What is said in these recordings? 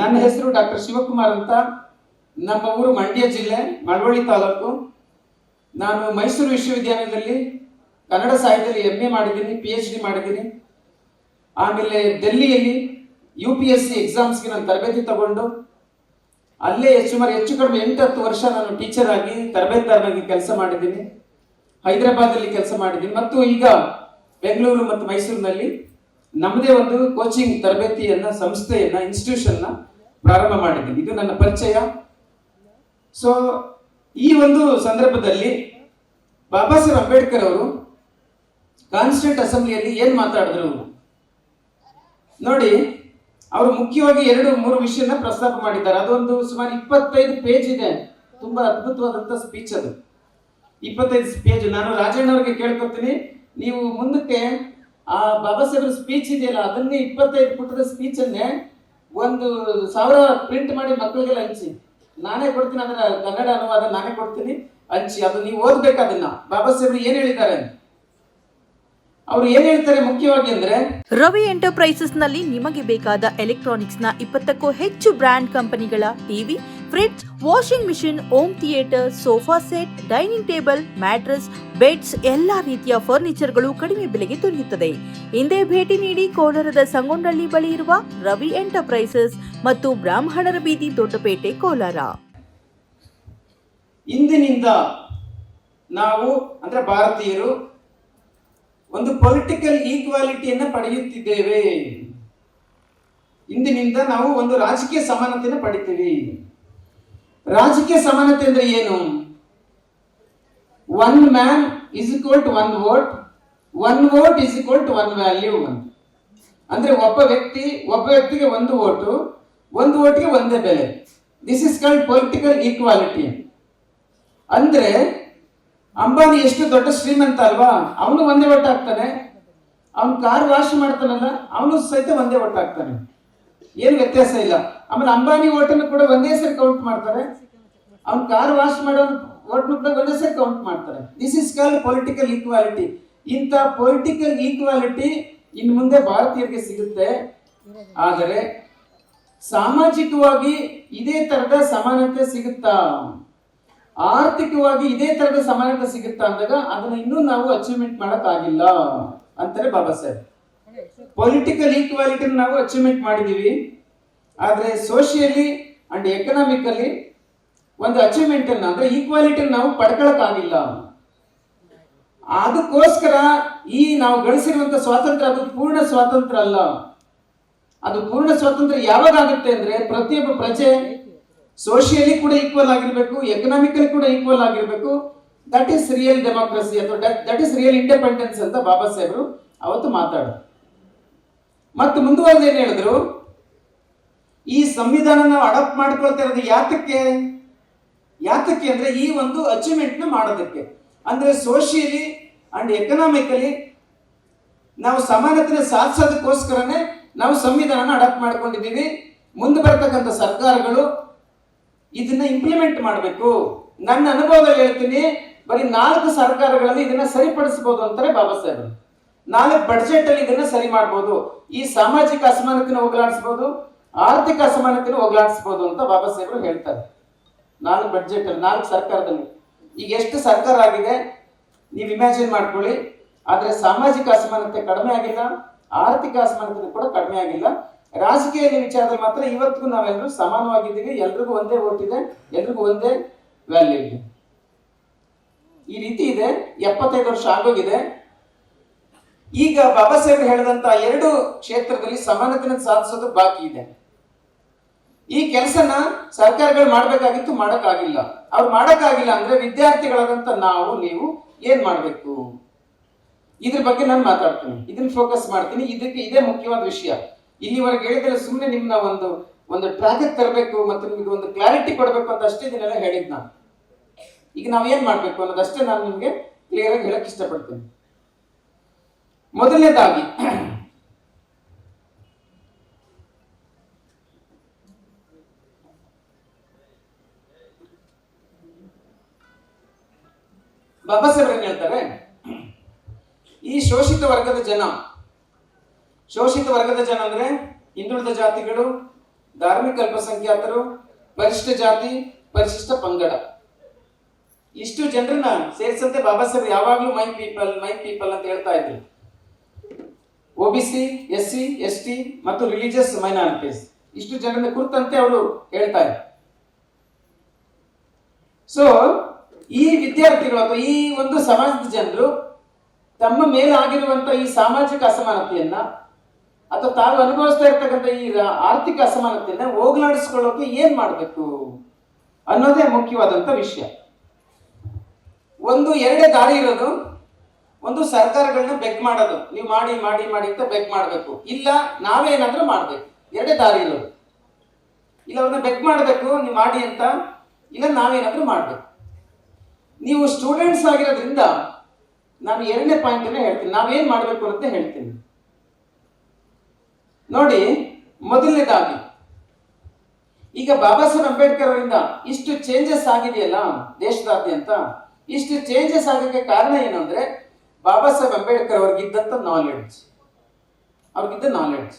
ನನ್ನ ಹೆಸರು ಡಾಕ್ಟರ್ ಶಿವಕುಮಾರ್ ಅಂತ. ನಮ್ಮ ಊರು ಮಂಡ್ಯ ಜಿಲ್ಲೆ, ಮಳವಳ್ಳಿ ತಾಲೂಕು. ನಾನು ಮೈಸೂರು ವಿಶ್ವವಿದ್ಯಾಲಯದಲ್ಲಿ ಕನ್ನಡ ಸಾಹಿತ್ಯದಲ್ಲಿ ಎಂ ಎ ಮಾಡಿದ್ದೀನಿ ಪಿ ಎಚ್ ಡಿ ಮಾಡಿದ್ದೀನಿ. ಆಮೇಲೆ ಡೆಲ್ಲಿಯಲ್ಲಿ ಯು ಪಿ ಎಸ್ ಸಿ ಎಕ್ಸಾಮ್ಸ್ಗೆ ನಾನು ತರಬೇತಿ ತಗೊಂಡು, ಅಲ್ಲೇ ಸುಮಾರು ಹೆಚ್ಚು ಕಡಿಮೆ ಎಂಟು ಹತ್ತು ವರ್ಷ ನಾನು ಟೀಚರ್ ಆಗಿ ತರಬೇತಿದಾರನಾಗಿ ಕೆಲಸ ಮಾಡಿದ್ದೀನಿ. ಹೈದರಾಬಾದಲ್ಲಿ ಕೆಲಸ ಮಾಡಿದ್ದೀನಿ. ಮತ್ತು ಈಗ ಬೆಂಗಳೂರು ಮತ್ತು ಮೈಸೂರಿನಲ್ಲಿ ನಮ್ಮದೇ ಒಂದು ಕೋಚಿಂಗ್ ತರಬೇತಿಯನ್ನ, ಸಂಸ್ಥೆಯನ್ನ ಇನ್ಸ್ಟಿಟ್ಯೂಷನ್ನ ಪ್ರಾರಂಭ ಮಾಡಿದ್ದೀನಿ. ಇದು ನನ್ನ ಪರಿಚಯ. ಸೊ ಈ ಒಂದು ಸಂದರ್ಭದಲ್ಲಿ ಬಾಬಾ ಸಾಹೇಬ್ ಅಂಬೇಡ್ಕರ್ ಅವರು ಕಾನ್ಸ್ಟೆಂಟ್ ಅಸೆಂಬ್ಲಿಯಲ್ಲಿ ಏನ್ ಮಾತಾಡಿದ್ರು? ನೋಡಿ, ಅವರು ಮುಖ್ಯವಾಗಿ ಎರಡು, ಮೂರು ವಿಷಯನ ಪ್ರಸ್ತಾಪ ಮಾಡಿದ್ದಾರೆ. ಅದೊಂದು ಸುಮಾರು ಇಪ್ಪತ್ತೈದು ಪೇಜ್ ಇದೆ. ತುಂಬಾ ಅದ್ಭುತವಾದಂತ ಸ್ಪೀಚ್ ಅದು. ಇಪ್ಪತ್ತೈದು ಪೇಜ್ ನಾನು ರಾಜಣ್ಣ ಅವ್ರಿಗೆ ಕೇಳ್ಕೊತೀನಿ. ನೀವು ಮುಂದಕ್ಕೆ ಆ ಬಾಬಾ ಸಾಹೇಬ್ರ ಸ್ಪೀಚ್ ಇದೆಯಲ್ಲ, ಅದನ್ನೇ ಇಪ್ಪತ್ತೈದು ಪುಟದ ಸ್ಪೀಚನ್ನೇ ಒಂದು ಸಾವಿರ ಪ್ರಿಂಟ್ ಮಾಡಿ ಮಕ್ಕಳಿಗೆಲ್ಲ ಹಂಚಿ. ನಾನೇ ಕೊಡ್ತೀನಿ ಅದನ್ನ ಕನ್ನಡ ಅನುವಾದ ನಾನೇ ಕೊಡ್ತೀನಿ. ಹಂಚಿ. ಅದು ನೀವು ಓದ್ಬೇಕು ಅದನ್ನ. ಬಾಬಾ ಸಾಹೇಬ್ರು ಏನ್ ಹೇಳಿದ್ದಾರೆ ಅವ್ರು ಏನ್ ಹೇಳ್ತಾರೆ ಮುಖ್ಯವಾಗಿ ಅಂದ್ರೆ ರವಿ ಎಂಟರ್ಪ್ರೈಸಸ್ನಲ್ಲಿ ನಿಮಗೆ ಬೇಕಾದ ಎಲೆಕ್ಟ್ರಾನಿಕ್ಸ್ನ ಇಪ್ಪತ್ತಕ್ಕೂ ಹೆಚ್ಚು ಬ್ರ್ಯಾಂಡ್ ಕಂಪನಿಗಳ TV fridge washing machine home theatre sofa set dining table mattress beds ಎಲ್ಲಾ ರೀತಿಯ ಫರ್ನಿಚರ್ಗಳು ಕಡಿಮೆ ಬೆಲೆಗೆ ದೊರೆಯುತ್ತದೆ. ಹಿಂದೆ ಭೇಟಿ ನೀಡಿ ಕೋಲಾರದ ಸಂಗೊಂಡಳ್ಳಿ ಬಳಿ ಇರುವ ರವಿ ಎಂಟರ್ಪ್ರೈಸಸ್ ಮತ್ತು ಬ್ರಾಹ್ಮಣರ ಬೀದಿ ದೊಡ್ಡಪೇಟೆ ಕೋಲಾರ. ಇಂದಿನಿಂದ ನಾವು ಅಂದ್ರೆ ಭಾರತೀಯರು ಒಂದು ಪೊಲಿಟಿಕಲ್ ಈಕ್ವಾಲಿಟಿಯನ್ನು ಪಡೆಯುತ್ತಿದ್ದೇವೆ. ಇಂದಿನಿಂದ ನಾವು ಒಂದು ರಾಜಕೀಯ ಸಮಾನತೆಯನ್ನು ಪಡಿತೀವಿ. ರಾಜಕೀಯ ಸಮಾನತೆ ಅಂದ್ರೆ ಏನು? One man is equal to one vote one vote is equal to one value ಅಂದ್ರೆ ಒಬ್ಬ ವ್ಯಕ್ತಿ, ಒಬ್ಬ ವ್ಯಕ್ತಿಗೆ ಒಂದು ವೋಟು ಒಂದು ವೋಟ್ಗೆ ಒಂದೇ ಬೆಲೆ. This is called political equality ಅಂದ್ರೆ ಅಂಬಾನಿ ಎಷ್ಟು ದೊಡ್ಡ ಶ್ರೀಮಂತ ಅಲ್ವಾ? ಅವನು ಒಂದೇ ಹಾಕ್ತಾನೆ ಅವನು ಕಾರ್ ವಾಶ್ ಮಾಡ್ತಾನಲ್ಲ, ಅವನು ಸಹಿತ ಒಂದೇ ಹಾಕ್ತಾನೆ ಏನು ವ್ಯತ್ಯಾಸ ಇಲ್ಲ. ಆಮೇಲೆ ಅಂಬಾನಿ ಓಟನ್ನು ಕೂಡ ಒಂದೇ ಸರಿ ಕೌಂಟ್ ಮಾಡ್ತಾರೆ. ಅವ್ನು ಕಾರ್ ವಾಶ್ ಮಾಡೋ ಓಟ್ನು ಕೂಡ ಒಂದೇ ಸರಿ ಕೌಂಟ್ ಮಾಡ್ತಾರೆ. This is called political equality ಇಂಥ ಪೊಲಿಟಿಕಲ್ ಈಕ್ವಾಲಿಟಿ ಇನ್ನು ಮುಂದೆ ಭಾರತೀಯರಿಗೆ ಸಿಗುತ್ತೆ. ಆದರೆ ಸಾಮಾಜಿಕವಾಗಿ ಇದೇ ತರದ ಸಮಾನತೆ ಸಿಗುತ್ತಾ? ಆರ್ಥಿಕವಾಗಿ ಇದೇ ತರದ ಸಮಾನತೆ ಸಿಗುತ್ತಾ ಅಂದಾಗ ಅದನ್ನ ಇನ್ನೂ ನಾವು ಅಚೀವ್ಮೆಂಟ್ ಮಾಡಕ್ಕಾಗಿಲ್ಲ ಅಂತಾರೆ ಬಾಬಾ ಸಾಹೇಬ್. ಪೊಲಿಟಿಕಲ್ ಈಕ್ವಾಲಿಟಿ ನಾವು ಅಚೀವ್ಮೆಂಟ್ ಮಾಡಿದೀವಿ. ಆದ್ರೆ ಸೋಷಿಯಲಿ ಅಂಡ್ ಎಕನಾಮಿಕಲಿ ಒಂದು ಅಚೀವ್ಮೆಂಟ್ ಅನ್ನ, ಅಂದ್ರೆ ಈಕ್ವಾಲಿಟಿ ನಾವು ಪಡ್ಕೊಳಕ್ಕಾಗಿಲ್ಲ. ಅದಕ್ಕೋಸ್ಕರ ಈ ನಾವು ಗಳಿಸಿರುವಂತ ಸ್ವಾತಂತ್ರ್ಯ ಅದು ಪೂರ್ಣ ಸ್ವಾತಂತ್ರ್ಯ ಅಲ್ಲ. ಅದು ಪೂರ್ಣ ಸ್ವಾತಂತ್ರ್ಯ ಯಾವಾಗ ಆಗುತ್ತೆ ಅಂದ್ರೆ ಪ್ರತಿಯೊಬ್ಬ ಪ್ರಜೆ ಸೋಷಿಯಲಿ ಕೂಡ ಈಕ್ವಲ್ ಆಗಿರಬೇಕು ಎಕನಾಮಿಕಲಿ ಕೂಡ ಈಕ್ವಲ್ ಆಗಿರಬೇಕು. ದಟ್ ಈಸ್ ರಿಯಲ್ ಡೆಮೋಕ್ರಸಿ ಅಥವಾ ದಟ್ ಈಸ್ ರಿಯಲ್ ಇಂಡಿಪೆಂಡೆನ್ಸ್ ಅಂತ ಬಾಬಾ ಸಾಹೇಬರು ಅವತ್ತು ಮಾತಾಡ ಮತ್ತು ಮುಂದುವರೆದು ಏನು ಹೇಳಿದ್ರು? ಈ ಸಂವಿಧಾನ ನಾವು ಅಡಾಪ್ಟ್ ಮಾಡ್ಕೊಳ್ತಾ ಇರೋದು ಯಾತಕ್ಕೆ? ಯಾತಕ್ಕೆ ಅಂದ್ರೆ ಈ ಒಂದು ಅಚೀವ್ಮೆಂಟ್ನ ಮಾಡೋದಕ್ಕೆ. ಅಂದ್ರೆ ಸೋಷಿಯಲಿ ಅಂಡ್ ಎಕನಾಮಿಕಲಿ ನಾವು ಸಮಾನತೆ ಸಾಧಿಸೋದಕ್ಕೋಸ್ಕರನೇ ನಾವು ಸಂವಿಧಾನ ಅಡಾಪ್ಟ್ ಮಾಡ್ಕೊಂಡಿದ್ದೀವಿ. ಮುಂದೆ ಬರ್ತಕ್ಕಂಥ ಸರ್ಕಾರಗಳು ಇದನ್ನ ಇಂಪ್ಲಿಮೆಂಟ್ ಮಾಡಬೇಕು. ನನ್ನ ಅನುಭವದಲ್ಲಿ ಹೇಳ್ತೀನಿ, ಬರೀ ನಾಲ್ಕು ಸರ್ಕಾರಗಳಲ್ಲಿ ಇದನ್ನ ಸರಿಪಡಿಸಬಹುದು ಅಂತಾರೆ ಬಾಬಾ ಸಾಹೇಬ್ ನಾಲ್ಕು ಬಡ್ಜೆಟ್ ಅಲ್ಲಿ ಇದನ್ನ ಸರಿ ಮಾಡಬಹುದು ಈ ಸಾಮಾಜಿಕ ಅಸಮಾನತೆಯನ್ನು ಹೋಗಲಾಡಿಸಬಹುದು ಆರ್ಥಿಕ ಅಸಮಾನತೆಯನ್ನು ಹೋಗಲಾಡಿಸಬಹುದು ಅಂತ ಬಾಬಾ ಸಾಹೇಬರು ಹೇಳ್ತಾರೆ. ನಾಲ್ಕು ಬಡ್ಜೆಟ್ ಅಲ್ಲಿ, ನಾಲ್ಕು ಸರ್ಕಾರದಲ್ಲಿ. ಈಗ ಎಷ್ಟು ಸರ್ಕಾರ ಆಗಿದೆ, ನೀವು ಇಮ್ಯಾಜಿನ್ ಮಾಡ್ಕೊಳ್ಳಿ. ಆದ್ರೆ ಸಾಮಾಜಿಕ ಅಸಮಾನತೆ ಕಡಿಮೆ ಆಗಿಲ್ಲ, ಆರ್ಥಿಕ ಅಸಮಾನತೆ ಕೂಡ ಕಡಿಮೆ ಆಗಿಲ್ಲ. ರಾಜಕೀಯ ವಿಚಾರದಲ್ಲಿ ಮಾತ್ರ ಇವತ್ತಿಗೂ ನಾವೆಲ್ಲರೂ ಸಮಾನವಾಗಿದ್ದೀವಿ. ಎಲ್ರಿಗೂ ಒಂದೇ ಓಟ್ ಇದೆ. ಎಲ್ರಿಗೂ ಒಂದೇ ವ್ಯಾಲ್ಯೂ ಇದೆ. ಈ ರೀತಿ ಇದೆ. ಎಪ್ಪತ್ತೈದು ವರ್ಷ ಆಗೋಗಿದೆ. ಈಗ ಬಾಬಾ ಸಾಹೇಬ್ ಹೇಳಿದಂತ ಎರಡು ಕ್ಷೇತ್ರದಲ್ಲಿ ಸಮಾನತೆಯನ್ನು ಸಾಧಿಸೋದು ಬಾಕಿ ಇದೆ. ಈ ಕೆಲಸನ ಸರ್ಕಾರಗಳು ಮಾಡಬೇಕಾಗಿತ್ತು, ಮಾಡೋಕ್ಕಾಗಿಲ್ಲ. ಅವ್ರು ಮಾಡೋಕ್ಕಾಗಿಲ್ಲ ಅಂದ್ರೆ ವಿದ್ಯಾರ್ಥಿಗಳಾದಂತ ನಾವು, ನೀವು ಏನ್ ಮಾಡಬೇಕು? ಇದ್ರ ಬಗ್ಗೆ ನಾನು ಮಾತಾಡ್ತೀನಿ. ಇದನ್ನ ಫೋಕಸ್ ಮಾಡ್ತೀನಿ. ಇದಕ್ಕೆ ಇದೇ ಮುಖ್ಯವಾದ ವಿಷಯ. ಇಲ್ಲಿವರೆಗೆ ಹೇಳಿದ್ರೆ ಸುಮ್ಮನೆ ನಿಮ್ನ ಒಂದು ಒಂದು ಟ್ರ್ಯಾಕ್ ತರಬೇಕು ಮತ್ತು ನಿಮಗೆ ಒಂದು ಕ್ಲಾರಿಟಿ ಕೊಡಬೇಕು ಅಂತ ಅಷ್ಟೇ ಇದನ್ನೆಲ್ಲ ಹೇಳಿದ್ ನಾನು. ಈಗ ನಾವ್ ಏನ್ ಮಾಡ್ಬೇಕು ಅನ್ನೋದಷ್ಟೇ ನಾನು ನಿಮ್ಗೆ ಕ್ಲಿಯರ್ ಆಗಿ ಹೇಳಕ್ ಇಷ್ಟಪಡ್ತೇನೆ. ಮೊದಲನೇದಾಗಿ, ಬಾಬಾ ಸಾಹೇಬ್ ಏನ್ ಹೇಳ್ತಾರೆ? ಈ ಶೋಷಿತ ವರ್ಗದ ಜನ ಶೋಷಿತ ವರ್ಗದ ಜನ ಅಂದ್ರೆ ಹಿಂದುಳಿದ ಜಾತಿಗಳು, ಧಾರ್ಮಿಕ ಅಲ್ಪಸಂಖ್ಯಾತರು ಪರಿಶಿಷ್ಟ ಜಾತಿ ಪರಿಶಿಷ್ಟ ಪಂಗಡ. ಇಷ್ಟು ಜನರನ್ನ ಸೇರಿಸಂತೆ ಬಾಬಾ ಸಾಹೇಬ್ ಯಾವಾಗ್ಲೂ ಮೈ ಪೀಪಲ್ ಮೈ ಪೀಪಲ್ ಅಂತ ಹೇಳ್ತಾ ಇದ್ರು. OBC S C, S T ಮತ್ತು ರಿಲಿಜಿಯಸ್ ಮೈನಾರಿಟೀಸ್. ಇಷ್ಟು ಜನರನ್ನ ಕುರಿತಂತೆ ಅವರು ಹೇಳ್ತಾ ಇದ್ರು. ಸೊ ಈ ವಿದ್ಯಾರ್ಥಿಗಳು ಅಥವಾ ಈ ಒಂದು ಸಮಾಜದ ಜನರು ತಮ್ಮ ಮೇಲೆ ಆಗಿರುವಂತ ಈ ಸಾಮಾಜಿಕ ಅಸಮಾನತೆಯನ್ನ ಅಥವಾ ತಾವು ಅನುಭವಿಸ್ತಾ ಇರ್ತಕ್ಕಂಥ ಈ ಆರ್ಥಿಕ ಅಸಮಾನತೆಯನ್ನ ಹೋಗ್ಲಾಡಿಸ್ಕೊಳ್ಳೋಕೆ ಏನ್ ಮಾಡಬೇಕು ಅನ್ನೋದೇ ಮುಖ್ಯವಾದಂತ ವಿಷಯ. ಒಂದು ಎರಡೇ ದಾರಿ ಇರೋದು, ಒಂದು ಸರ್ಕಾರಗಳನ್ನ ಬೆಕ್ ಮಾಡೋದು. ನೀವು ಮಾಡಿ ಮಾಡಿ ಮಾಡಿ ಅಂತ ಬೆಕ್ ಮಾಡಬೇಕು. ಇಲ್ಲ, ನಾವೇನಾದ್ರೂ ಮಾಡ್ಬೇಕು. ಎರಡೇ ದಾರಿ ಇರೋದು. ಇಲ್ಲ, ಅವ್ರನ್ನ ಬೆಕ್ ಮಾಡಬೇಕು, ನೀವು ಮಾಡಿ ಅಂತ. ಇಲ್ಲ, ನಾವೇನಾದ್ರೂ ಮಾಡಬೇಕು. ನೀವು ಸ್ಟೂಡೆಂಟ್ಸ್ ಆಗಿರೋದ್ರಿಂದ ನಾನು ಎರಡನೇ ಪಾಯಿಂಟ್ ಹೇಳ್ತೀನಿ. ನಾವೇನು ಮಾಡಬೇಕು ಅಂತ ಹೇಳ್ತೀನಿ. ನೋಡಿ, ಮೊದಲನೇದಾಗಿ, ಈಗ ಬಾಬಾ ಸಾಹೇಬ್ ಅಂಬೇಡ್ಕರ್ ಅವರಿಂದ ಇಷ್ಟು ಚೇಂಜಸ್ ಆಗಿದೆಯಲ್ಲ ದೇಶದಾದ್ಯಂತ, ಇಷ್ಟು ಚೇಂಜಸ್ ಆಗಕ್ಕೆ ಕಾರಣ ಏನು ಅಂದ್ರೆ, ಬಾಬಾ ಸಾಹೇಬ್ ಅಂಬೇಡ್ಕರ್ ಅವ್ರಿಗಿದ್ದಂತ ನಾಲೆಡ್ಜ್ ಅವ್ರಿಗಿದ್ದ ನಾಲೆಡ್ಜ್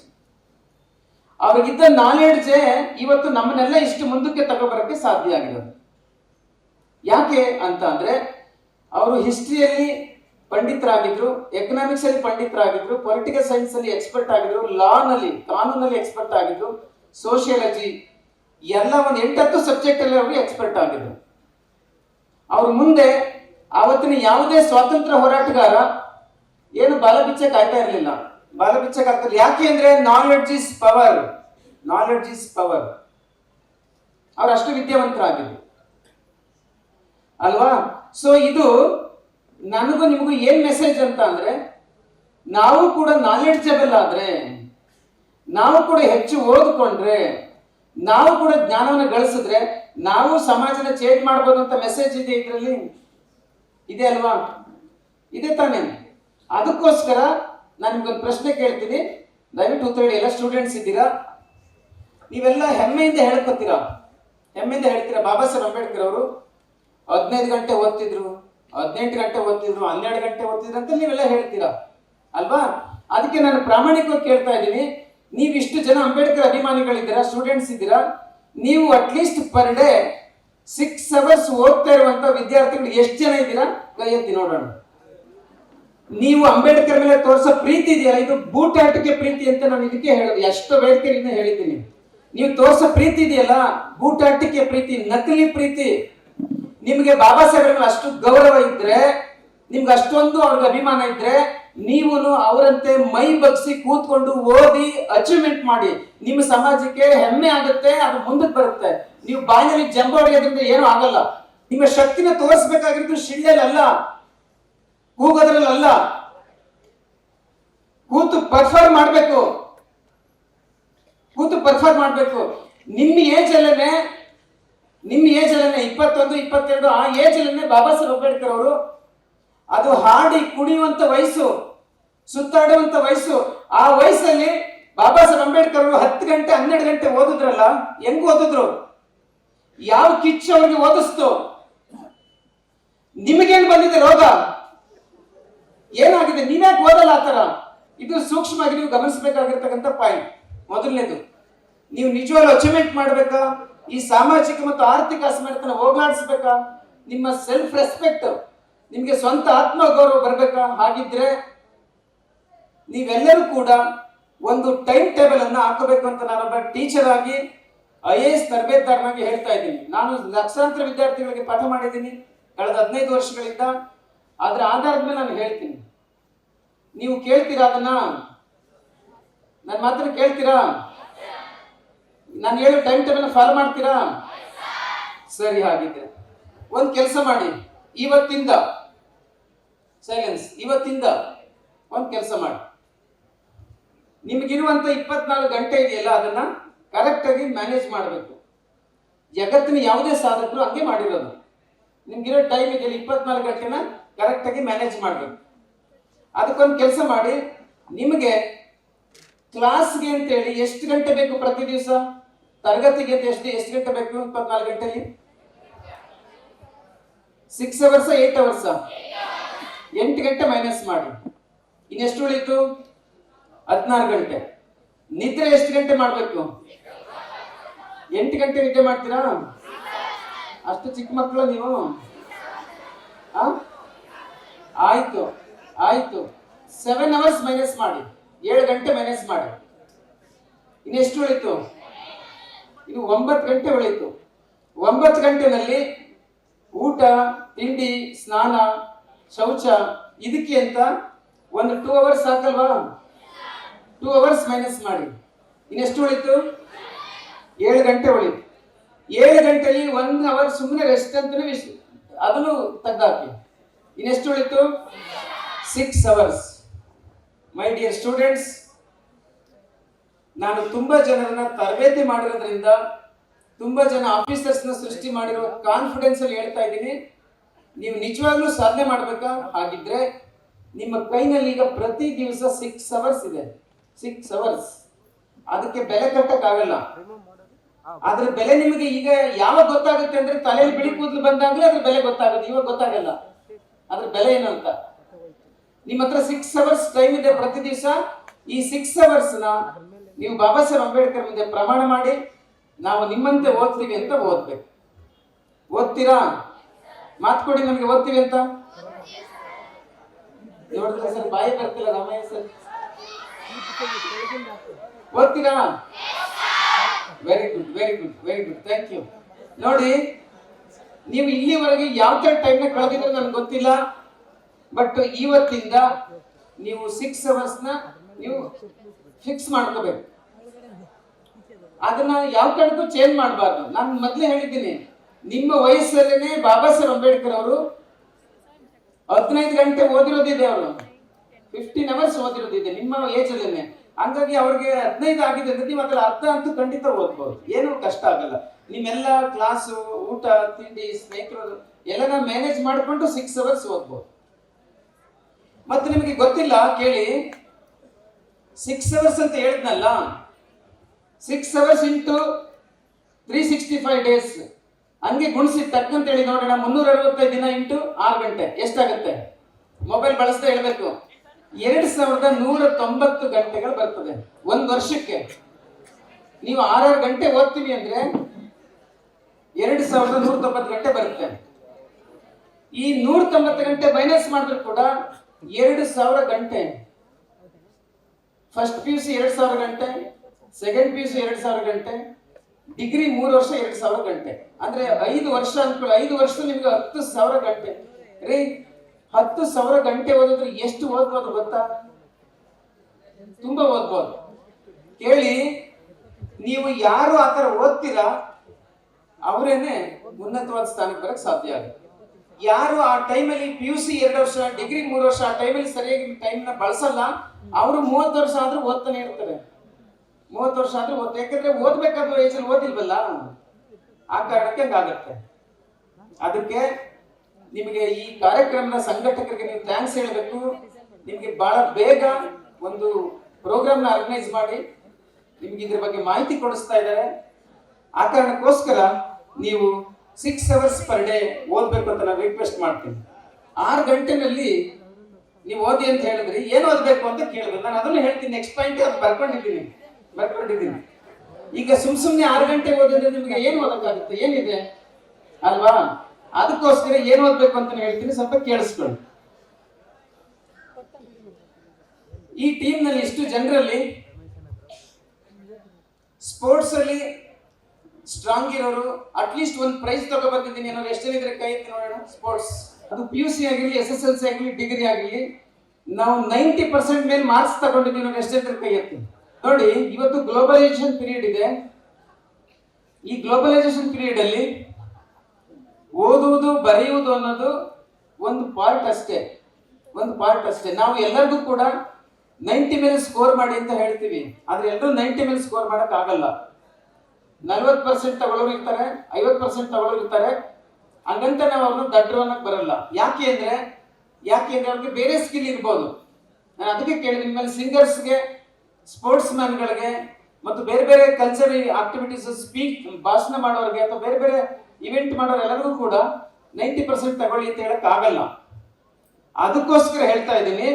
ಅವ್ರಿಗಿದ್ದ ನಾಲೆಡ್ಜೇ ಇವತ್ತು ನಮ್ಮನ್ನೆಲ್ಲ ಇಷ್ಟು ಮುಂದಕ್ಕೆ ತಗೋಬರಕ್ಕೆ ಸಾಧ್ಯ ಆಗಿರೋದು. ಯಾಕೆ ಅಂತ ಅಂದ್ರೆ, ಅವರು ಹಿಸ್ಟ್ರಿಯಲ್ಲಿ ಪಂಡಿತರಾಗಿದ್ರು ಎಕನಾಮಿಕ್ಸ್ ಅಲ್ಲಿ ಪಂಡಿತರಾಗಿದ್ರು ಪೊಲಿಟಿಕಲ್ ಸೈನ್ಸ್ ಅಲ್ಲಿ ಎಕ್ಸ್ಪರ್ಟ್ ಆಗಿದ್ರು ಲಾ ನಲ್ಲಿ, ಕಾನೂನಲ್ಲಿ ಎಕ್ಸ್ಪರ್ಟ್ ಆಗಿದ್ರು ಸೋಷಿಯಾಲಜಿ ಎಲ್ಲ ಒಂದು ಎಂಟತ್ತು ಸಬ್ಜೆಕ್ಟ್ ಅಲ್ಲಿ ಅವರು ಎಕ್ಸ್ಪರ್ಟ್ ಆಗಿದ್ರು. ಅವ್ರ ಮುಂದೆ ಆವತ್ತಿನ ಯಾವುದೇ ಸ್ವಾತಂತ್ರ್ಯ ಹೋರಾಟಗಾರ ಏನು ಬಾಲ ಬಿಚ್ಚಕ್ ಆಯ್ತಾ ಇರಲಿಲ್ಲ. ಬಾಲ ಬಿಚ್ಚಕ್ ಆಗ್ತಿಲ್ಲ ಯಾಕೆ ಅಂದ್ರೆ knowledge is power knowledge is power ಅವ್ರು ಅಷ್ಟು ವಿದ್ಯಾವಂತರಾಗಿದ್ರು. ಅಲ್ವಾ? ಸೊ ಇದು ನನಗೂ ನಿಮಗೂ ಏನ್ ಮೆಸೇಜ್ ಅಂತ ಅಂದ್ರೆ, ನಾವು ಕೂಡ ನಾಲೆಡ್ಜಬಲ್ ಆದ್ರೆ, ನಾವು ಕೂಡ ಹೆಚ್ಚು ಓದ್ಕೊಂಡ್ರೆ, ನಾವು ಕೂಡ ಜ್ಞಾನವನ್ನು ಗಳಿಸಿದ್ರೆ, ನಾವು ಸಮಾಜನ ಚೇಂಜ್ ಮಾಡ್ಬೋದು ಅಂತ ಮೆಸೇಜ್ ಇದೆ ಇದರಲ್ಲಿ? ಇದೆ ಅಲ್ವಾ? ಇದೆ ತಾನೇ. ಅದಕ್ಕೋಸ್ಕರ ನಾನು ನಿಮ್ಗೊಂದು ಪ್ರಶ್ನೆ ಕೇಳ್ತೀನಿ. ದಯವಿಟ್ಟು ಉತ್ತರ ಎಲ್ಲ ಸ್ಟೂಡೆಂಟ್ಸ್ ಇದ್ದೀರಾ? ನೀವೆಲ್ಲ ಹೆಮ್ಮೆಯಿಂದ ಹೇಳ್ಕೊತೀರಾ? ಹೆಮ್ಮೆಯಿಂದ ಹೇಳ್ತೀರಾ? ಬಾಬಾ ಸಾಹೇಬ್ ಅಂಬೇಡ್ಕರ್ ಅವರು ಹದಿನೈದು ಗಂಟೆ ಓದ್ತಿದ್ರು. ಹದಿನೆಂಟು ಗಂಟೆ ಓದ್ತಿದ್ರು, ಹನ್ನೆರಡು ಗಂಟೆ ಓದ್ತಿದ್ರು ಅಂತ ನೀವೆಲ್ಲ ಹೇಳ್ತೀರಾ? ಅಲ್ವಾ? ಅದಕ್ಕೆ ನಾನು ಪ್ರಾಮಾಣಿಕವಾಗಿ ಕೇಳ್ತಾ ಇದ್ದೀನಿ. ನೀವು ಇಷ್ಟು ಜನ ಅಂಬೇಡ್ಕರ್ ಅಭಿಮಾನಿಗಳಿದ್ದೀರಾ ಸ್ಟೂಡೆಂಟ್ಸ್ ಇದ್ದೀರಾ, ನೀವು at least per day six hours ಓದ್ತಾ ಇರುವಂತ ವಿದ್ಯಾರ್ಥಿಗಳು ಎಷ್ಟು ಜನ ಇದ್ದೀರಾ? ಕೈ ಎತ್ತಿ ನೋಡೋಣ. ನೀವು ಅಂಬೇಡ್ಕರ್ ಮೇಲೆ ತೋರಿಸೋ ಪ್ರೀತಿ ಇದೆಯಲ್ಲ, ಇದು ಬೂಟಾಟಕ್ಕೆ ಪ್ರೀತಿ ಅಂತ ನಾನು ಇದಕ್ಕೆ ಹೇಳೋದು. ಎಷ್ಟು ಬೇಡಿಕೆಯಿಂದ ಹೇಳಿದ್ದೀನಿ. ನೀವು ತೋರಿಸೋ ಪ್ರೀತಿ ಇದೆಯಲ್ಲ, ಬೂಟಾಟಕ್ಕೆ ಪ್ರೀತಿ, ನಕಲಿ ಪ್ರೀತಿ. ನಿಮಗೆ ಬಾಬಾ ಸಾಹೇಬ್ರ ಅಷ್ಟು ಗೌರವ ಇದ್ರೆ, ನಿಮ್ಗೆ ಅಷ್ಟೊಂದು ಅವ್ರಿಗೆ ಅಭಿಮಾನ ಇದ್ರೆ ನೀವು ಅವರಂತೆ ಮೈ ಬಗ್ಸಿ ಕೂತ್ಕೊಂಡು ಓದಿ ಅಚೀವ್ಮೆಂಟ್ ಮಾಡಿ. ನಿಮ್ಮ ಸಮಾಜಕ್ಕೆ ಹೆಮ್ಮೆ ಆಗುತ್ತೆ, ಅದು ಮುಂದಕ್ಕೆ ಬರುತ್ತೆ. ನೀವು ಬಾಯಿನಲ್ಲಿ ಜಂಬ ಹೊಡೆಯೋದ್ರಿಂದ ಏನೂ ಆಗಲ್ಲ. ನಿಮ್ಮ ಶಕ್ತಿನ ತೋರಿಸ್ಬೇಕಾಗಿರೋದು ಶಿಳ್ಳೆಲ್ಲ ಕೂಗೋದ್ರಲ್ಲಿ ಕೂತು ಪರ್ಫಾರ್ಮ್ ಮಾಡಬೇಕು. ಕೂತು ಪರ್ಫಾರ್ಮ್ ಮಾಡಬೇಕು. ನಿಮ್ಮ ಏಜ್ ಅಲ್ಲೇ ನಿಮ್ಮ ಏಜ್ ಅಲ್ಲೇ ಇಪ್ಪತ್ತೊಂದು, ಇಪ್ಪತ್ತೆರಡು, ಆ ಏಜ್ ಅಲ್ಲೇ ಬಾಬಾ ಸಾಹೇಬ್ ಅಂಬೇಡ್ಕರ್ ಅವರು, ಅದು ಹಾಡಿ ಕುಣಿಯುವಂತ ವಯಸ್ಸು, ಸುತ್ತಾಡುವಂತ ವಯಸ್ಸು, ಆ ವಯಸ್ಸಲ್ಲಿ ಬಾಬಾ ಸಾಹೇಬ್ ಅಂಬೇಡ್ಕರ್ ಅವರು ಹತ್ತು ಗಂಟೆ, ಹನ್ನೆರಡು ಗಂಟೆ ಓದಿದ್ರಲ್ಲ, ಹೆಂಗ್ ಓದಿದ್ರು? ಯಾವ ಕಿಚ್ಚು ಅವ್ರಿಗೆ ಓದಿಸ್ತು? ನಿಮಗೇನು ಬಂದಿದೆ ರೋಗ? ಏನಾಗಿದೆ? ನೀನೇ ಓದಲ್ಲ ಆ ಥರ? ಇದು ಸೂಕ್ಷ್ಮವಾಗಿ ನೀವು ಗಮನಿಸಬೇಕಾಗಿರ್ತಕ್ಕಂಥ ಪಾಯಿಂಟ್ ಮೊದಲನೇದು, ನೀವು ನಿಜವಾಗ್ಲೂ ಅಚೀವ್ಮೆಂಟ್ ಮಾಡಬೇಕಾ? ಈ ಸಾಮಾಜಿಕ ಮತ್ತು ಆರ್ಥಿಕ ಅಸಮರ್ಥನ ಹೋಗ್ಲಾಡಿಸ್ಬೇಕಾ? ನಿಮ್ಮ ಸೆಲ್ಫ್ ರೆಸ್ಪೆಕ್ಟ್ ನಿಮಗೆ ಸ್ವಂತ ಆತ್ಮ ಗೌರವ ಬರಬೇಕಾ? ಹಾಗಿದ್ರೆ ನೀವೆಲ್ಲರೂ ಕೂಡ ಒಂದು ಟೈಮ್ ಟೇಬಲ್ ಅನ್ನು ಹಾಕಬೇಕು ಅಂತ ನಾನೊಬ್ಬ ಟೀಚರ್ ಆಗಿ ಐ ಎ ಎಸ್ ತರಬೇತಾರನಾಗಿ ಹೇಳ್ತಾ ಇದ್ದೀನಿ. ನಾನು ಲಕ್ಷಾಂತರ ವಿದ್ಯಾರ್ಥಿಗಳಿಗೆ ಪಾಠ ಮಾಡಿದ್ದೀನಿ ಕಳೆದ ಹದಿನೈದು ವರ್ಷಗಳಿಂದ. ಅದರ ಆಧಾರದ ಮೇಲೆ ನಾನು ಹೇಳ್ತೀನಿ. ನೀವು ಕೇಳ್ತೀರಾ ಅದನ್ನ? ನನ್ನ ಮಾತ್ರ ಕೇಳ್ತೀರಾ? ನಾನು ಹೇಳೋ ಟೈಮ್ ಟೇಬಲ್ ಫಾಲೋ ಮಾಡ್ತೀರಾ? ಸರಿ, ಹಾಗಿದ್ರೆ. ಒಂದು ಕೆಲಸ ಮಾಡಿ. ಇವತ್ತಿಂದ ಸೈಲೆನ್ಸ್ ಇವತ್ತಿಂದ ಒಂದು ಕೆಲಸ ಮಾಡಿ. ನಿಮಗಿರುವಂತ ಇಪ್ಪತ್ನಾಲ್ಕು ಗಂಟೆ ಇದೆಯಲ್ಲ, ಅದನ್ನ ಕರೆಕ್ಟಾಗಿ ಮ್ಯಾನೇಜ್ ಮಾಡಬೇಕು. ಜಗತ್ತಿನ ಯಾವುದೇ ಸಾಧಕರು ಹಂಗೆ ಮಾಡಿರೋದು. ನಿಮ್ಗಿರೋ ಟೈಮ್ ಇದೆಯಲ್ಲ, ಇಪ್ಪತ್ನಾಲ್ಕು ಗಂಟೆನ ಕರೆಕ್ಟಾಗಿ ಮ್ಯಾನೇಜ್ ಮಾಡಬೇಕು. ಅದಕ್ಕೊಂದು ಕೆಲಸ ಮಾಡಿ. ನಿಮಗೆ ಕ್ಲಾಸ್ಗೆ ಅಂತೇಳಿ ಎಷ್ಟು ಗಂಟೆ ಬೇಕು ಪ್ರತಿ ದಿವಸ? ತರಗತಿಗೆ ಎಷ್ಟು ಎಷ್ಟು ಗಂಟೆ ಬೇಕು ಇಪ್ಪತ್ನಾಲ್ಕು ಗಂಟೆಲಿ? ಸಿಕ್ಸ್ ಅವರ್ಸ ಏಟ್ ಅವರ್ಸ ಎಂಟು ಗಂಟೆ ಮೈನಸ್ ಮಾಡಿ. ಇನ್ನೆಷ್ಟು ಉಳಿತು? ಹದಿನಾರು ಗಂಟೆ. ನಿದ್ರೆ ಎಷ್ಟು ಗಂಟೆ ಮಾಡಬೇಕು? ಎಂಟು ಗಂಟೆ ನಿದ್ದೆ ಮಾಡ್ತೀರಾ? ಅಷ್ಟು ಚಿಕ್ಕ ಮಕ್ಕಳು ನೀವು? ಆಯ್ತು ಆಯ್ತು. ಸೆವೆನ್ ಅವರ್ಸ್ ಮೈನಸ್ ಮಾಡಿ. ಏಳು ಗಂಟೆ ಮೈನಸ್ ಮಾಡಿ. ಇನ್ನೆಷ್ಟು ಉಳಿತು? ಇನ್ನು ಒಂಬತ್ತು ಗಂಟೆ ಉಳಿತು ಒಂಬತ್ತು ಗಂಟೆನಲ್ಲಿ ಊಟ, ತಿಂಡಿ, ಸ್ನಾನ, ಶೌಚ, ಇದಕ್ಕೆ ಅಂತ ಒಂದು ಟೂ ಅವರ್ಸ್ ಹಾಕಲ್ವಾ ಟೂ ಅವರ್ಸ್ ಮೈನಸ್ ಮಾಡಿ. ಇನ್ನೆಷ್ಟು ಉಳಿತು ಏಳು ಗಂಟೆ ಉಳಿತು ಏಳು ಗಂಟೆಯಲ್ಲಿ ಒನ್ ಅವರ್ ಸುಮ್ಮನೆ ರೆಸ್ಟ್ ಅಂತಲೇ ವಿಶ್, ಅದನ್ನು ತೆಗ್ದಾಕಿ. ಇನ್ನೆಷ್ಟು ಉಳಿತು six hours my dear students ನಾನು ತುಂಬಾ ಜನರನ್ನ ತರಬೇತಿ ಮಾಡಿರೋದ್ರಿಂದ ತುಂಬಾ ಜನ ಆಫೀಸರ್ಸ್ನ ಸೃಷ್ಟಿ ಮಾಡಿರೋ ಕಾನ್ಫಿಡೆನ್ಸ್ ಅಲ್ಲಿ ಹೇಳ್ತಾ ಇದ್ದೀನಿ. ನೀವು ನಿಜವಾಗ್ಲೂ ಸಾಧನೆ ಮಾಡ್ಬೇಕಾ? ಹಾಗಿದ್ರೆ ನಿಮ್ಮ ಕೈನಲ್ಲಿ ಈಗ ಪ್ರತಿ ದಿವಸ ಸಿಕ್ಸ್ ಅವರ್ಸ್ ಇದೆ. ಸಿಕ್ಸ್ ಅವರ್ಸ್ ಅದಕ್ಕೆ ಬೆಲೆ ಕಟ್ಟಕ್ಕಾಗಲ್ಲ. ಅದ್ರ ಬೆಲೆ ನಿಮಗೆ ಈಗ ಯಾವ ಗೊತ್ತಾಗುತ್ತೆ ಅಂದ್ರೆ ತಲೆಯಲ್ಲಿ ಬಿಳಿ ಕೂದಲು ಬಂದಾಗ್ಲೇ ಅದ್ರ ಬೆಲೆ ಗೊತ್ತಾಗುತ್ತೆ. ಇವಾಗ ಗೊತ್ತಾಗಲ್ಲ. ಅದ್ರ ಬೆಲೆ ಏನು ಅಂತ? ನಿಮ್ಮ ಹತ್ರ ಸಿಕ್ಸ್ ಅವರ್ಸ್ ಟೈಮ್ ಇದೆ ಪ್ರತಿ ದಿವಸ. ಈ ಸಿಕ್ಸ್ ಅವರ್ಸ್ನ ನೀವು ಬಾಬಾ ಸಾಹೇಬ್ ಅಂಬೇಡ್ಕರ್ ಮುಂದೆ ಪ್ರಮಾಣ ಮಾಡಿ, ನಾವು ನಿಮ್ಮಂತೆ ಓದ್ತೀವಿ ಅಂತ ಓದ್ಬೇಕು. ಓದ್ತೀರಾ? ಮಾತು ಕೊಡಿ ನಮಗೆ, ಓದ್ತೀವಿ ಅಂತ? ಸರ್, ಬಾಯಿ ಬರ್ತಿಲ್ಲ ರಾಮಯ್ಯ ಸರ್ ಓದ್ತೀರಾ? Very good very good very good thank you ನೋಡಿ, ನೀವು ಇಲ್ಲಿವರೆಗೆ ಯಾವ ತರ ಟೈಮ್ನ ಕಳೆದಿದ್ರೆ ನನಗೆ ಗೊತ್ತಿಲ್ಲ ಬಟ್ ಇವತ್ತಿಂದ ನೀವು ಸಿಕ್ಸ್ ಅವರ್ಸ್ನ ನೀವು ಫಿಕ್ಸ್ ಮಾಡ್ಕೋಬೇಕು. ಅದನ್ನ ಯಾವ ಕಾರಣಕ್ಕೂ ಚೇಂಜ್ ಮಾಡಬಾರ್ದು. ನಾನು ಮೊದಲೇ ಹೇಳಿದ್ದೀನಿ, ನಿಮ್ಮ ವಯಸ್ಸಲ್ಲೇನೆ ಬಾಬಾ ಸಾಹೇಬ್ ಅಂಬೇಡ್ಕರ್ ಅವರು ಹದಿನೈದು ಗಂಟೆ ಓದಿರೋದಿದೆ ಅವರು. ಫಿಫ್ಟೀನ್ ಅವರ್ಸ್ ಓದಿರೋದಿದೆ, ನಿಮ್ಮ ಏಜ್ ಅಲ್ಲೇನೆ. ಹಂಗಾಗಿ ಅವ್ರಿಗೆ ಹದಿನೈದು ಆಗಿದೆ ಅಂದ್ರೆ ನೀವು ಅದ್ರ ಅರ್ಧ ಅಂತೂ ಖಂಡಿತ ಓದ್ಬೋದು. ಏನು ಕಷ್ಟ ಆಗಲ್ಲ. ನಿಮ್ಮೆಲ್ಲ ಕ್ಲಾಸು ಊಟ, ತಿಂಡಿ, ಸ್ನೇಹಿತರು ಎಲ್ಲನ ಮ್ಯಾನೇಜ್ ಮಾಡಿಕೊಂಡು ಸಿಕ್ಸ್ ಅವರ್ಸ್ ಓದ್ಬೋದು. ಮತ್ತೆ ನಿಮಗೆ ಗೊತ್ತಿಲ್ಲ, ಕೇಳಿ. ಸಿಕ್ಸ್ ಅವರ್ಸ್ ಅಂತ ಹೇಳಿದ್ನಲ್ಲ? Six hours into three sixty five days ಹಂಗೆ ಗುಣಿಸಿ ತಕ್ಕಂತ ಹೇಳಿ ನೋಡೋಣ. ಮುನ್ನೂರ ಅರವತ್ತೈದು ದಿನ ಇಂಟು ಆರು ಗಂಟೆ. ಎಷ್ಟಾಗುತ್ತೆ? ಮೊಬೈಲ್ ಬಳಸ್ತಾ ಹೇಳಬೇಕು. ಎರಡು ಸಾವಿರದ ನೂರ ತೊಂಬತ್ತು ಗಂಟೆಗಳು ಬರ್ತದೆ. ಒಂದು ವರ್ಷಕ್ಕೆ. ನೀವು ಆರಾರು ಗಂಟೆ ಓದ್ತೀವಿ ಅಂದ್ರೆ ಎರಡು ಸಾವಿರದ ನೂರ ತೊಂಬತ್ತು ಗಂಟೆ ಬರುತ್ತೆ. ಈ ನೂರ ತೊಂಬತ್ತು ಗಂಟೆ ಮೈನಸ್ ಮಾಡಿದ್ರು ಕೂಡ ಎರಡು ಸಾವಿರ ಗಂಟೆ. ಫಸ್ಟ್ ಪಿ ಯು ಸಿ ಎರಡು ಸಾವಿರ ಗಂಟೆ ಸೆಕೆಂಡ್ ಪಿ ಯು ಸಿ ಎರಡು ಸಾವಿರ ಗಂಟೆ ಡಿಗ್ರಿ ಮೂರು ವರ್ಷ ಎರಡು ಸಾವಿರ ಗಂಟೆ. ಅಂದ್ರೆ ಐದು ವರ್ಷ ಅನ್ಕೊಳ್ಳಿ ಐದು ವರ್ಷ ನಿಮ್ಗೆ ಹತ್ತು ಸಾವಿರ ಗಂಟೆ. ರೀ, ಹತ್ತು ಸಾವಿರ ಗಂಟೆ ಓದಿದ್ರೆ ಎಷ್ಟು ಓದ್ಬೋದು ಗೊತ್ತಾ? ತುಂಬಾ ಓದ್ಬೋದು. ಕೇಳಿ, ನೀವು ಯಾರು ಆ ಥರ ಓದ್ತೀರಾ? ಅವರೇನೆ ಉನ್ನತವಾದ ಸ್ಥಾನಕ್ಕೆ ಬರಕ್ ಸಾಧ್ಯ ಆಗುತ್ತೆ. ಯಾರು ಆ ಟೈಮಲ್ಲಿ ಪಿ ಯು ಸಿ ಎರಡು ವರ್ಷ ಡಿಗ್ರಿ ಮೂರು ವರ್ಷ, ಆ ಟೈಮಲ್ಲಿ ಸರಿಯಾಗಿ ಟೈಮ್ನ ಬಳಸಲ್ಲ, ಅವರು ಮೂವತ್ತು ವರ್ಷ ಆದರೂ ಓದ್ತಾನೆ ಇರ್ತಾರೆ. ಮೂವತ್ತು ವರ್ಷ ಆದರೂ ಓದ್ತಾರೆ. ಯಾಕಂದ್ರೆ ಓದ್ಬೇಕಾದ್ರೂ ವಯಸ್ಸಲ್ಲಿ ಓದಿಲ್ವಲ್ಲ? ಆ ಕಾರಣಕ್ಕೆ ಹಂಗಾಗತ್ತೆ. ಅದಕ್ಕೆ ನಿಮಗೆ ಈ ಕಾರ್ಯಕ್ರಮದ ಸಂಘಟಕರಿಗೆ ನೀವು ಥ್ಯಾಂಕ್ಸ್ ಹೇಳಬೇಕು. ನಿಮಗೆ ಬಹಳ ಬೇಗ ಒಂದು ಪ್ರೋಗ್ರಾಮ್ನ ಆರ್ಗನೈಸ್ ಮಾಡಿ ನಿಮ್ಗೆ ಇದ್ರ ಬಗ್ಗೆ ಮಾಹಿತಿ ಕೊಡಿಸ್ತಾ ಇದ್ದಾರೆ. ಆ ಕಾರಣಕ್ಕೋಸ್ಕರ ನೀವು ಸಿಕ್ಸ್ ಅವರ್ಸ್ ಪರ್ ಡೇ ಓದ್ಬೇಕು ಅಂತ ನಾನು ರಿಕ್ವೆಸ್ಟ್ ಮಾಡ್ತೀನಿ. ಆರು ಗಂಟೆನಲ್ಲಿ ನೀವು ಓದಿ ಅಂತ ಹೇಳಿದ್ರಿ ಏನು ಓದಬೇಕು ಅಂತ ಕೇಳಿದ್ರು. ನಾನು ಅದನ್ನು ಹೇಳ್ತೀನಿ ನೆಕ್ಸ್ಟ್ ಪಾಯಿಂಟ್ ಅದು ಬರ್ಕೊಂಡಿದ್ದೀನಿ ಬರ್ಕೊಂಡಿದ್ದೀನಿ. ಈಗ ಸುಮ್ ಸುಮ್ನೆ ಆರು ಗಂಟೆ ಓದಿದ್ರೆ ನಿಮಗೆ ಏನು ಓದಕ್ಕಾಗುತ್ತೆ? ಏನಿದೆ? ಅಲ್ವಾ? ಅದಕ್ಕೋಸ್ಕರ ಏನು ಓದ್ಬೇಕು ಅಂತ ಹೇಳ್ತೀನಿ, ಸ್ವಲ್ಪ ಕೇಳಿಸ್ಕೊಳ್ಳಿ. ಈ ಟೀಮ್ನಲ್ಲಿ ಇಷ್ಟು ಜನರಲ್ಲಿ ಸ್ಪೋರ್ಟ್ಸ್ ಅಲ್ಲಿ ಸ್ಟ್ರಾಂಗ್ ಇರೋರು ಅಟ್ಲೀಸ್ಟ್ ಒಂದು ಪ್ರೈಸ್ ತಗೋ ಬಂದಿದ್ದೀನಿ ಅನ್ನೋರು ಎಷ್ಟು ಜನ ಇದ್ರೆ ಕೈ ಎತ್ತಿ ನೋಡೋಣ? ಸ್ಪೋರ್ಟ್ಸ್ ಅದು ಪಿ ಯು ಸಿ ಆಗಿರಲಿ ಎಸ್ ಎಸ್ ಎಲ್ ಸಿ ಆಗಲಿ ಡಿಗ್ರಿ ಆಗಲಿ ನಾವು ನೈಂಟಿ ಪರ್ಸೆಂಟ್ ಮೇಲೆ ಮಾರ್ಕ್ಸ್ ತಗೊಂಡಿದ್ದೀನಿ ಅನ್ನೋರು ಎಷ್ಟು ಜನ ಕೈ ಎತ್ತಿ? ನೋಡಿ, ಇವತ್ತು ಗ್ಲೋಬಲೈಸೇಷನ್ ಪೀರಿಯಡ್ ಇದೆ. ಈ ಗ್ಲೋಬಲೈಸೇಷನ್ ಪೀರಿಯಡ್ ಅಲ್ಲಿ ಓದುವುದು, ಬರೆಯುವುದು ಅನ್ನೋದು ಒಂದು ಪಾರ್ಟ್ ಅಷ್ಟೇ. ಒಂದು ಪಾರ್ಟ್ ಅಷ್ಟೇ. ನಾವು ಎಲ್ಲರಿಗೂ ಕೂಡ ನೈಂಟಿ ಮೇಲೆ ಸ್ಕೋರ್ ಮಾಡಿ ಅಂತ ಹೇಳ್ತೀವಿ. ಆದ್ರೆ ಎಲ್ಲರೂ ನೈಂಟಿ ಮೇಲೆ ಸ್ಕೋರ್ ಮಾಡಕ್ ಆಗಲ್ಲ. ನಲ್ವತ್ತು ಪರ್ಸೆಂಟ್ ತಗೊಳ್ಳೋರು ಇರ್ತಾರೆ, ಐವತ್ತು ಪರ್ಸೆಂಟ್ ತಗೊಳ್ಳೋರು ಇರ್ತಾರೆ. ಹಂಗಂತ ನಾವು ಅವ್ರನ್ನ ದಡ್ರು ಅನ್ನಕ್ ಬರಲ್ಲ. ಯಾಕೆ ಅಂದರೆ ಯಾಕೆ ಅಂದರೆ ಅವ್ರಿಗೆ ಬೇರೆ ಸ್ಕಿಲ್ ಇರ್ಬೋದು. ನಾನು ಅದಕ್ಕೆ ಕೇಳಿದೆ ನಿಮ್ಮಲ್ಲಿ ಸಿಂಗರ್ಸ್ಗೆ ಸ್ಪೋರ್ಟ್ಸ್ ಮ್ಯಾನ್ಗಳಿಗೆ ಮತ್ತು ಬೇರೆ ಬೇರೆ ಕಲ್ಚರ್ ಆಕ್ಟಿವಿಟೀಸ್ ಸ್ಪೀಕ್ ಭಾಷಣ ಮಾಡೋರಿಗೆ ಅಥವಾ ಬೇರೆ ಬೇರೆ ಇವೆಂಟ್ ಮಾಡೋರು ಎಲ್ಲರಿಗೂ ಕೂಡ ನೈಂಟಿ ಪರ್ಸೆಂಟ್ ತಗೊಳ್ಳಿ ಅಂತ ಹೇಳಕ್ ಆಗಲ್ಲ. ಅದಕ್ಕೋಸ್ಕರ ಹೇಳ್ತಾ ಇದ್ದೀನಿ,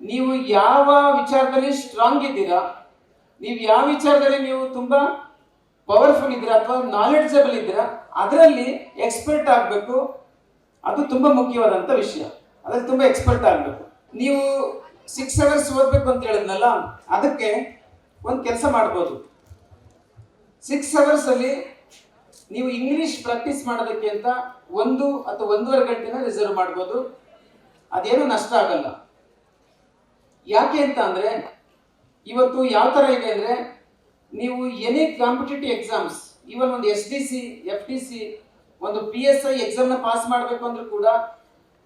ನೀವು ಯಾವ ವಿಚಾರದಲ್ಲಿ ಸ್ಟ್ರಾಂಗ್ ಇದ್ದೀರಾ, ನೀವು ಯಾವ ವಿಚಾರದಲ್ಲಿ ನೀವು ತುಂಬಾ ಪವರ್ಫುಲ್ ಇದ್ದೀರಾ ಅಥವಾ ನಾಲೆಡ್ಜಬಲ್ ಇದ್ದೀರಾ ಅದರಲ್ಲಿ ಎಕ್ಸ್ಪರ್ಟ್ ಆಗಬೇಕು. ಅದು ತುಂಬ ಮುಖ್ಯವಾದಂಥ ವಿಷಯ. ಅದಕ್ಕೆ ತುಂಬ ಎಕ್ಸ್ಪರ್ಟ್ ಆಗಬೇಕು. ನೀವು ಸಿಕ್ಸ್ ಅವರ್ಸ್ ಓದಬೇಕು ಅಂತ ಹೇಳಿದ್ನಲ್ಲ, ಅದಕ್ಕೆ ಒಂದು ಕೆಲಸ ಮಾಡ್ಬೋದು. ಸಿಕ್ಸ್ ಅವರ್ಸಲ್ಲಿ ನೀವು ಇಂಗ್ಲೀಷ್ ಪ್ರಾಕ್ಟೀಸ್ ಮಾಡೋದಕ್ಕೆ ಅಂತ ಒಂದು ಅಥವಾ ಒಂದೂವರೆ ಗಂಟೆನ ರಿಸರ್ವ್ ಮಾಡ್ಬೋದು. ಅದೇನು ನಷ್ಟ ಆಗಲ್ಲ. ಯಾಕೆ ಅಂತ ಅಂದರೆ, ಇವತ್ತು ಯಾವ ಥರ ಇದೆ ಅಂದರೆ ನೀವು ಎನಿ ಕಾಂಪಿಟೇಟಿವ್ ಎಕ್ಸಾಮ್ಸ್ ಈವನ್ ಒಂದು S D C F D C ಒಂದು ಪಿ ಎಸ್ ಐ ಎಕ್ಸಾಮ್ನ ಪಾಸ್ ಮಾಡಬೇಕು ಅಂದ್ರೂ ಕೂಡ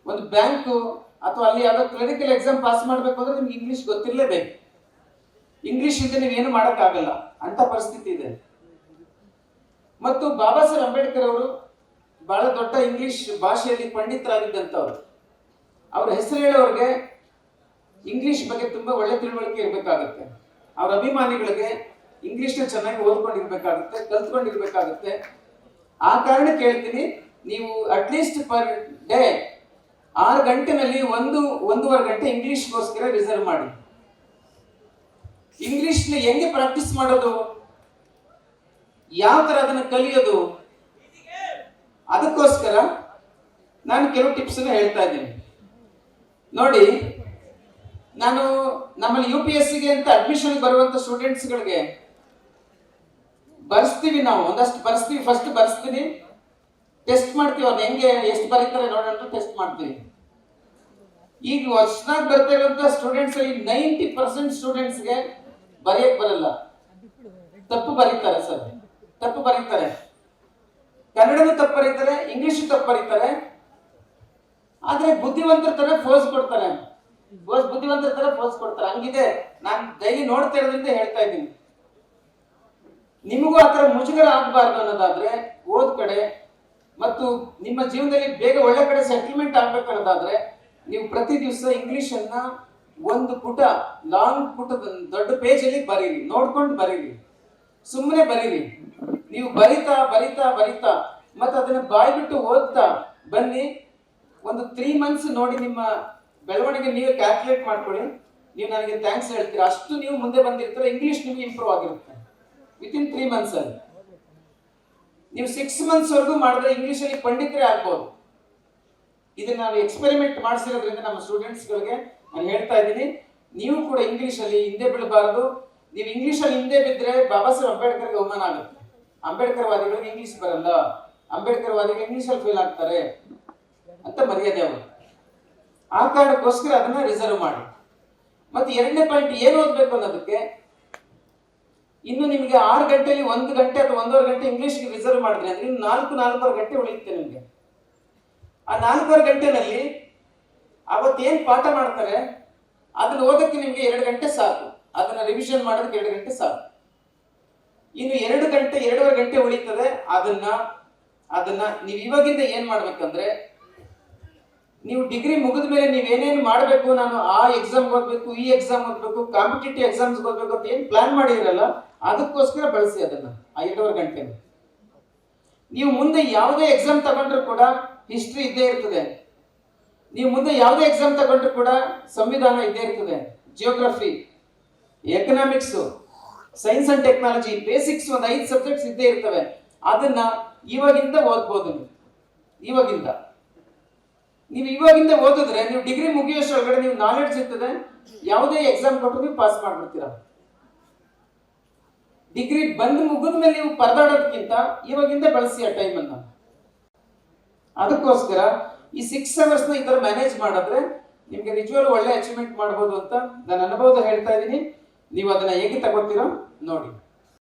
ಒಂದು ಬ್ಯಾಂಕು ಅಥವಾ ಅಲ್ಲಿ ಯಾವುದೋ ಕ್ಲಿನಿಕಲ್ ಎಕ್ಸಾಮ್ ಪಾಸ್ ಮಾಡಬೇಕು ಅಂದ್ರೆ ನಿಮ್ಗೆ ಇಂಗ್ಲೀಷ್ ಗೊತ್ತಿರಲೇಬೇಕು. ಇಂಗ್ಲೀಷ್ ಇಲ್ಲದೆ ನೀವೇನು ಮಾಡೋಕ್ಕಾಗಲ್ಲ. ಅಂತ ಪರಿಸ್ಥಿತಿ ಇದೆ. ಮತ್ತು ಬಾಬಾ ಸಾಹೇಬ್ ಅಂಬೇಡ್ಕರ್ ಅವರು ಬಹಳ ದೊಡ್ಡ ಇಂಗ್ಲಿಷ್ ಭಾಷೆಯಲ್ಲಿ ಪಂಡಿತರಾಗಿದ್ದಂಥವ್ರು. ಅವ್ರ ಹೆಸರು ಹೇಳೋರಿಗೆ ಇಂಗ್ಲಿಷ್ ಬಗ್ಗೆ ತುಂಬಾ ಒಳ್ಳೆ ತಿಳುವಳಿಕೆ ಇರಬೇಕಾಗುತ್ತೆ. ಅವ್ರ ಅಭಿಮಾನಿಗಳಿಗೆ ಇಂಗ್ಲಿಷ್ನ ಚೆನ್ನಾಗಿ ಓದ್ಕೊಂಡಿರ್ಬೇಕಾಗುತ್ತೆ, ಕಲ್ತ್ಕೊಂಡಿರ್ಬೇಕಾಗುತ್ತೆ. ಆ ಕಾರಣಕ್ಕೆ ಹೇಳ್ತೀನಿ ನೀವು ಅಟ್ಲೀಸ್ಟ್ ಪರ್ ಡೇ ಆರು ಗಂಟೆನಲ್ಲಿ ಒಂದು, ಒಂದೂವರೆ ಗಂಟೆ ಇಂಗ್ಲಿಷ್ಗೋಸ್ಕರ ರಿಸರ್ವ್ ಮಾಡಿ. ಇಂಗ್ಲಿಷ್ನ ಹೆಂಗೆ ಪ್ರಾಕ್ಟೀಸ್ ಮಾಡೋದು? ಯಾವ ಥರ ಅದನ್ನು ಕಲಿಯೋದು? ಅದಕ್ಕೋಸ್ಕರ ನಾನು ಕೆಲವು ಟಿಪ್ಸನ್ನು ಹೇಳ್ತಾ ಇದ್ದೀನಿ. ನೋಡಿ, ನಾನು ನಮ್ಮಲ್ಲಿ ಯು ಪಿ ಎಸ್ ಸಿಗೆ ಅಂತ ಅಡ್ಮಿಷನ್ ಬರುವಂತ ಸ್ಟೂಡೆಂಟ್ಸ್ಗಳಿಗೆ ಬರ್ಸ್ತೀವಿ ನಾವು. ಒಂದಷ್ಟು ಬರ್ಸ್ತೀವಿ ಫಸ್ಟ್ ಬರ್ಸ್ತೀನಿ. ಟೆಸ್ಟ್ ಮಾಡ್ತೀವಿ. ಅವ್ರು ಹೆಂಗೆ, ಎಷ್ಟು ಬರೀತಾರೆ ನೋಡೋಣ ಟೆಸ್ಟ್ ಮಾಡ್ತೀವಿ. ಈಗ ಹೊಸದಾಗಿ ಬರ್ತಾ ಇರುವಂತ ಸ್ಟೂಡೆಂಟ್ಸ್ ನೈಂಟಿ ಪರ್ಸೆಂಟ್ ಸ್ಟೂಡೆಂಟ್ಸ್ಗೆ ಬರೆಯಕ್ ಬರಲ್ಲ. ತಪ್ಪು ಬರೀತಾರೆ ಸರ್ ತಪ್ಪು ಬರೀತಾರೆ. ಕನ್ನಡನೂ ತಪ್ಪು ಬರೀತಾರೆ ಇಂಗ್ಲಿಷ್ ತಪ್ಪು ಬರೀತಾರೆ. ಆದ್ರೆ ಬುದ್ಧಿವಂತರ ತರ ಫೋಸ್ ಕೊಡ್ತಾರೆ. ಫೋಸ್ ಬುದ್ಧಿವಂತರ ತರ ಫೋಸ್ ಕೊಡ್ತಾರೆ. ಹಂಗಿದೆ. ನಾನು ಡೈಲಿ ನೋಡ್ತಾ ಇರೋದ್ರಿಂದ ಹೇಳ್ತಾ ಇದ್ದೀನಿ. ನಿಮಗೂ ಆ ಥರ ಮುಜುಗರ ಆಗಬಾರ್ದು ಅನ್ನೋದಾದರೆ ಓದ್ ಕಡೆ ಮತ್ತು ನಿಮ್ಮ ಜೀವನದಲ್ಲಿ ಬೇಗ ಒಳ್ಳೆ ಕಡೆ ಸೆಟಲ್ಮೆಂಟ್ ಆಗ್ಬೇಕು ಅನ್ನೋದಾದರೆ ನೀವು ಪ್ರತಿ ದಿವಸ ಇಂಗ್ಲೀಷನ್ನು ಒಂದು ಪುಟ ಲಾಂಗ್ ಪುಟದ ದೊಡ್ಡ ಪೇಜಲ್ಲಿ ಬರೀರಿ, ನೋಡ್ಕೊಂಡು ಬರೀರಿ. ಸುಮ್ಮನೆ ಬರೀರಿ. ನೀವು ಬರಿತಾ ಬರಿತಾ ಬರಿತಾ ಮತ್ತು ಅದನ್ನು ಬಾಯ್ಬಿಟ್ಟು ಓದ್ತಾ ಬನ್ನಿ. ಒಂದು ತ್ರೀ ಮಂತ್ಸ್ ನೋಡಿ ನಿಮ್ಮ ಬೆಳವಣಿಗೆ ನೀವೇ ಕ್ಯಾಲ್ಕುಲೇಟ್ ಮಾಡ್ಕೊಳ್ಳಿ. ನೀವು ನನಗೆ ಥ್ಯಾಂಕ್ಸ್ ಹೇಳ್ತೀರಾ. ಅಷ್ಟು ನೀವು ಮುಂದೆ ಬಂದಿರ್ತೀರ ಇಂಗ್ಲೀಷ್ ನಿಮಗೆ ಇಂಪ್ರೂವ್ ಆಗಿರುತ್ತೆ. ವಿತ್ ಇನ್ ತ್ರೀ ಮಂತ್ಸ್ ಅಲ್ಲಿ ನೀವು ಸಿಕ್ಸ್ ಮಂತ್ಸ್ ವರೆಗೂ ಮಾಡಿದ್ರೆ ಇಂಗ್ಲಿಷಲ್ಲಿ ಪಂಡಿತರೇ ಆಗ್ಬೋದು. ಇದನ್ನ ನಾವು ಎಕ್ಸ್ಪೆರಿಮೆಂಟ್ ಮಾಡಿಸಿರೋದ್ರಿಂದ ನಮ್ಮ ಸ್ಟೂಡೆಂಟ್ಸ್ಗಳಿಗೆ ನಾನು ಹೇಳ್ತಾ ಇದ್ದೀನಿ. ನೀವು ಕೂಡ ಇಂಗ್ಲೀಷಲ್ಲಿ ಹಿಂದೆ ಬೀಳಬಾರದು. ನೀವು ಇಂಗ್ಲೀಷಲ್ಲಿ ಹಿಂದೆ ಬಿದ್ದರೆ ಬಾಬಾ ಸಾಹೇಬ್ ಅಂಬೇಡ್ಕರ್ಗೆ ಅವಮಾನ ಆಗುತ್ತೆ. ಅಂಬೇಡ್ಕರ್ ವಾದಿಗಳಿಗೆ ಇಂಗ್ಲಿಷ್ ಬರಲ್ಲ. ಅಂಬೇಡ್ಕರ್ ವಾದಿಗಳು ಇಂಗ್ಲೀಷಲ್ಲಿ ಫೇಲ್ ಆಗ್ತಾರೆ ಅಂತ ಮರ್ಯಾದೆ ಅವರು. ಆ ಕಾರಣಕ್ಕೋಸ್ಕರ ಅದನ್ನ ರಿಸರ್ವ್ ಮಾಡಿ. ಮತ್ತೆ ಎರಡನೇ ಪಾಯಿಂಟ್ ಏನು ಓದಬೇಕು ಅನ್ನೋದಕ್ಕೆ ಇನ್ನು ನಿಮಗೆ ಆರು ಗಂಟೆಯಲ್ಲಿ ಒಂದು ಗಂಟೆ ಅಥವಾ ಒಂದೂವರೆ ಗಂಟೆ ಇಂಗ್ಲೀಷ್ಗೆ ರಿಸರ್ವ್ ಮಾಡಿದ್ರೆ, ಅಂದ್ರೆ ಇನ್ನು ನಾಲ್ಕು, ನಾಲ್ಕೂವರೆ ಗಂಟೆ ಉಳಿಯುತ್ತೆ ನಿಮಗೆ. ಆ ನಾಲ್ಕೂವರೆ ಗಂಟೆನಲ್ಲಿ ಅವತ್ತೇನು ಪಾಠ ಮಾಡ್ತಾರೆ, ಅದನ್ನ ಓದಕ್ಕೆ ನಿಮಗೆ ಎರಡು ಗಂಟೆ ಸಾಕು. ಅದನ್ನ ರಿವಿಷನ್ ಮಾಡೋದಕ್ಕೆ ಎರಡು ಗಂಟೆ ಸಾಕು. ಇನ್ನು ಎರಡು ಗಂಟೆ, ಎರಡೂವರೆ ಗಂಟೆ ಉಳಿತದೆ, ಅದನ್ನ ಅದನ್ನ ನೀವು ಇವಾಗಿಂದ ಏನ್ ಮಾಡ್ಬೇಕಂದ್ರೆ ನೀವು ಡಿಗ್ರಿ ಮುಗಿದ ಮೇಲೆ ನೀವು ಏನೇನು ಮಾಡಬೇಕು, ನಾನು ಆ ಎಕ್ಸಾಮ್ ಓದಬೇಕು, ಈ ಎಕ್ಸಾಮ್ ಓದಬೇಕು ಕಾಂಪಿಟೇಟಿವ್ ಎಕ್ಸಾಮ್ಸ್ ಓದಬೇಕು ಅಂತ ಏನು ಪ್ಲಾನ್ ಮಾಡಿರಲ್ಲ, ಅದಕ್ಕೋಸ್ಕರ ಬಳಸಿ ಅದನ್ನ, ಆ ಎರಡೂವರೆ ಗಂಟೆ ನೀವು ಮುಂದೆ ಯಾವುದೇ ಎಕ್ಸಾಮ್ ತಗೊಂಡ್ರು ಕೂಡ ಹಿಸ್ಟ್ರಿ ಇದ್ದೇ ಇರ್ತದೆ. ನೀವು ಮುಂದೆ ಯಾವುದೇ ಎಕ್ಸಾಮ್ ತಗೊಂಡ್ರು ಕೂಡ ಸಂವಿಧಾನ ಇದ್ದೇ ಇರ್ತದೆ. Geography economics science and technology basics ಒಂದು ಐದು ಸಬ್ಜೆಕ್ಟ್ಸ್ ಇದ್ದೇ ಇರ್ತವೆ. ಅದನ್ನ ಇವಾಗಿಂದ ಓದ್ಬೋದು ನೀವು. ಇವಾಗಿಂದ. ನೀವು ಇವಾಗಿಂದ ಓದಿದ್ರೆ ನೀವು ಡಿಗ್ರಿ ಮುಗಿಯೋಷ್ಟೊಳಗಡೆ ನೀವು ನಾಲೆಡ್ಜ್ ಇರ್ತದೆ, ಯಾವುದೇ ಎಕ್ಸಾಮ್ ಕೊಟ್ಟರು ನೀವು ಪಾಸ್ ಮಾಡ್ಬಿಡ್ತೀರಾ? ಡಿಗ್ರಿ ಬಂದ್ ಮುಗಿದ ಮೇಲೆ ನೀವು ಪರದಾಡೋದಕ್ಕಿಂತ ಇವಾಗಿಂದ ಬಳಸಿ ಆ ಟೈಮನ್ನು ಅದಕ್ಕೋಸ್ಕರ ಈ ಸಿಕ್ಸ್ ಅವರ್ಸ್ನ ಈ ಥರ ಮ್ಯಾನೇಜ್ ಮಾಡಿದ್ರೆ ನಿಮಗೆ ನಿಜವಾಗ್ಲೂ ಒಳ್ಳೆ ಅಚೀವ್ಮೆಂಟ್ ಮಾಡ್ಬೋದು ಅಂತ ನಾನು ಅನುಭವದ ಹೇಳ್ತಾ ಇದ್ದೀನಿ. ನೀವು ಅದನ್ನ ಹೇಗೆ ತಗೋತೀರೋ ನೋಡಿ.